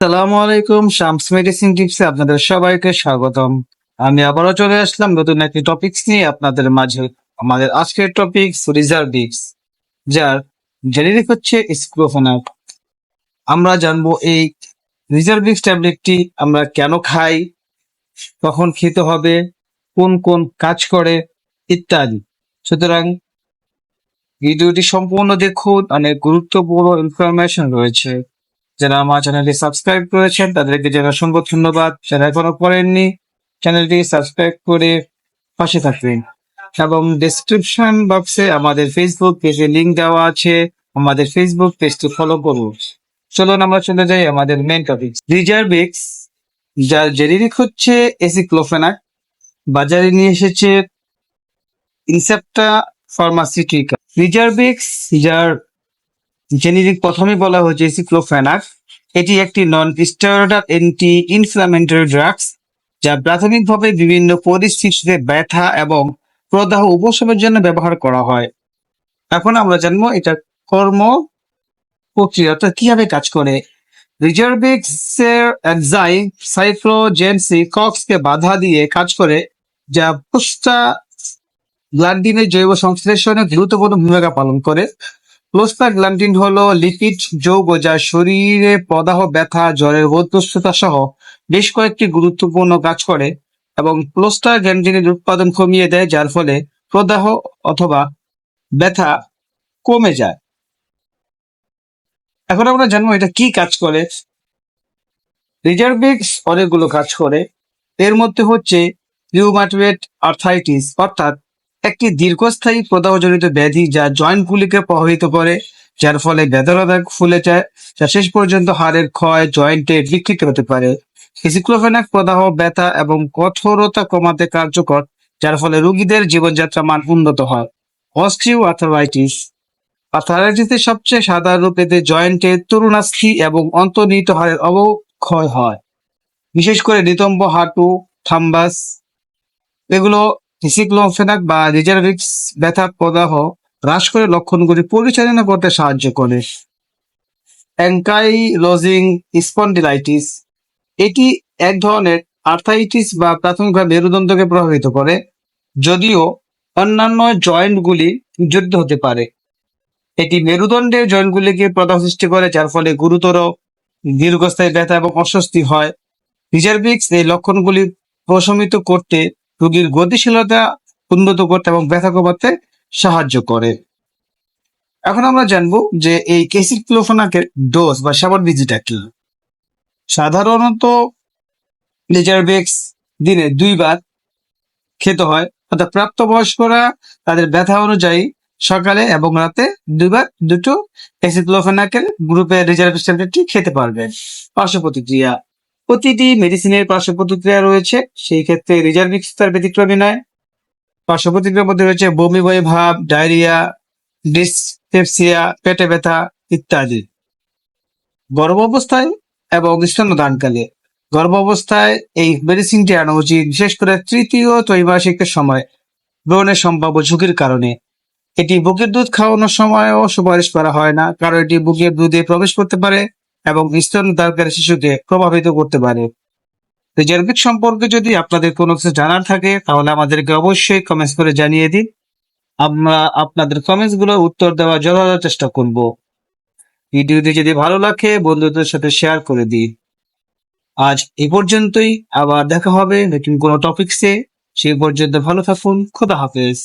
সালামু আলাইকুম, শামস মেডিসিন টিপসে আপনাদের সবাইকে স্বাগতম। আমি আবারও চলে আসলাম নতুন একটি টপিকস নিয়ে আপনাদের মাঝে। আমাদের আজকের টপিক রিজার্ভিক্স যার জেনেরিক হচ্ছে স্ক্রোফোনাক আমরা জানব এই রিজার্ভিক্স ট্যাবলেটটি আমরা কেন খাই, কখন খেতে হবে, কোন কোন কাজ করে, ইত্যাদি। সুতরাং ভিডিওটি সম্পূর্ণ দেখুন, অনেক গুরুত্বপূর্ণ ইনফরমেশন রয়েছে। যারা আমার চ্যানেলটি সাবস্ক্রাইব করেছেন, তাদেরকে জানা অসংখ্য ধন্যবাদ। যারা এখনও করেননি, চ্যানেলটি সাবস্ক্রাইব করে পাশে থাকবেন। এবং ডেসক্রিপশন বক্সে আমাদের ফেসবুক পেজে লিংক দেওয়া আছে। আমাদের ফেসবুক পেজটি ফলো করুন। চলুন আমরা চলে যাই আমাদের মেন টপিক রিজার্ভিক্স যার জেনেরিক হচ্ছে এসি এসিক্লোফেনাক বাজারে নিয়ে এসেছে ইনসেপ্টা ফার্মাসিউটিকা রিজার্ভিক্স যার জেনেরিক প্রথমে বলা হয়েছে সিক্লোফেনাক এটি একটি non steroidal anti inflammatory drugs যা প্রাথমিকভাবে বিভিন্ন পরিস্থিতিতে ব্যথা এবং প্রদাহ উপশমের জন্য ব্যবহার করা হয়। এখন আমরা জানব এটা কর্ম প্রক্রিয়া কীভাবে কাজ করে। রিজার্ভিক্সের এনজাইম সাইক্লোজেনসি কক্সকে বাধা দিয়ে কাজ করে, যা পুস্তা গ্ল্যান্ডিনের জৈব সংশ্লেষণে গুরুত্বপূর্ণ ভূমিকা পালন করে। প্রোস্টাগ্ল্যান্ডিন হলো লিপিড যৌগ যা শরীরে প্রদাহ, ব্যথা, জ্বরের বদ্ধস্থতা সহ বেশ কয়েকটি গুরুত্বপূর্ণ কাজ করে এবং প্রোস্টাগ্ল্যান্ডিনের উৎপাদন কমিয়ে দেয়, যার ফলে প্রদাহ অথবা ব্যথা কমে যায়। এখন আমরা জানব এটা কি কাজ করে। রিজার্ভিক্স অনেকগুলো কাজ করে। এর মধ্যে হচ্ছে রিউমাটয়েড আর্থাইটিস, অর্থাৎ একটি দীর্ঘস্থায়ী প্রদাহজনিত ব্যাধি যা জয়েন্টগুলিকে প্রভাবিত করে, যার ফলে বেদনা ফুলে যায়, যা শেষ পর্যন্ত হাড়ের ক্ষয় জয়েন্টে বিকৃত হতে পারে। ফিজিক্লোফেনাক প্রদাহ, ব্যথা এবং কঠোরতা কমাতে কার্যকর, যার ফলে রোগীদের জীবনযাত্রা মান উন্নত হয়। অস্ট্রিও আর্থারাইটিস আর্থারাইটিসের সবচেয়ে সাধারণ রূপ এতে জয়েন্টে তরুণাস্থি এবং অন্তর্নিহিত হাড়ের অবক্ষয় হয়। বিশেষ করে নিতম্ব হাঁটু থাম্বাস এগুলো ডিসিক্লোফেনাক বা রিজার্ভিক্স ব্যথা প্রদাহ হ্রাস করে লক্ষণগুলি পরিচালনা করতে সাহায্য করে। অ্যাঙ্কাইলোজিং স্পন্ডিলাইটিস, এটি এক ধরনের আর্থাইটিস বা প্রাথমিকভাবে মেরুদণ্ডকে প্রভাবিত করে, যদিও অন্যান্য জয়েন্টগুলি যুদ্ধ হতে পারে। এটি মেরুদণ্ডের জয়েন্টগুলিকে প্রদাহ সৃষ্টি করে, যার ফলে গুরুতর দীর্ঘস্থায়ী ব্যথা এবং অস্বস্তি হয়। রিজার্ভিক্স এই লক্ষণগুলি প্রশমিত করতে রোগীর গতিশীলতা উন্নত করতে এবং ব্যথা কমাতে সাহায্য করে। এখন আমরা জানব যে এই কেসিক্লোফোনাকের ডোজ বা সেবন বিধিটা কি? সাধারণত রিজার্ভিক্স দিনে দুইবার খেতে হয়, অর্থাৎ প্রাপ্তবয়স্করা তাদের ব্যথা অনুযায়ী সকালে এবং রাতে দুইবার দুটো এসিক্লোফেনাকের রিজার্ভিক্স ট্যাবলেটটি খেতে পারবেন। পার্শ্ব প্রতিক্রিয়া প্রতিটি মেডিসিনের পার্শ্ব প্রতিক্রিয়া রয়েছে, সেই ক্ষেত্রে রিজার্ভিক্স তার ব্যতিক্রমী নয়। পার্শ্ব প্রতিক্রিয়ার মধ্যে রয়েছে বমি বমি ভাব ডায়রিয়া ডিসপেপসিয়া পেটে ব্যথা ইত্যাদি। গর্ভ অবস্থায় এবং স্তন্যদানকালে। গর্ভ অবস্থায় এই মেডিসিনটি আনা উচিত, বিশেষ করে তৃতীয় ত্রৈমাসিকের সময়। ব্রণের সম্ভাব্য ঝুঁকির কারণে। এটি বুকের দুধ খাওয়ানোর সময়ও সুপারিশ করা হয় না, কারণ এটি বুকের দুধে প্রবেশ করতে পারে। এবং স্তনদানকারী শিশুকে প্রভাবিত করতে পারে। রিজার্ভিক সম্পর্কে যদি আপনাদের কোনো কিছু জানার থাকে, তাহলে আমাদেরকে অবশ্যই কমেন্টস করে জানিয়ে দিন। আমরা আপনাদের কমেন্টসগুলো উত্তর দেওয়ার যথাযথ চেষ্টা করব। ভিডিওটি যদি ভালো লাগে, বন্ধুদের সাথে শেয়ার করে দিন। আজ এই পর্যন্তই, আবার দেখা হবে নতুন কোনো টপিকসে সেই পর্যন্ত ভালো থাকুন, খোদা হাফেজ।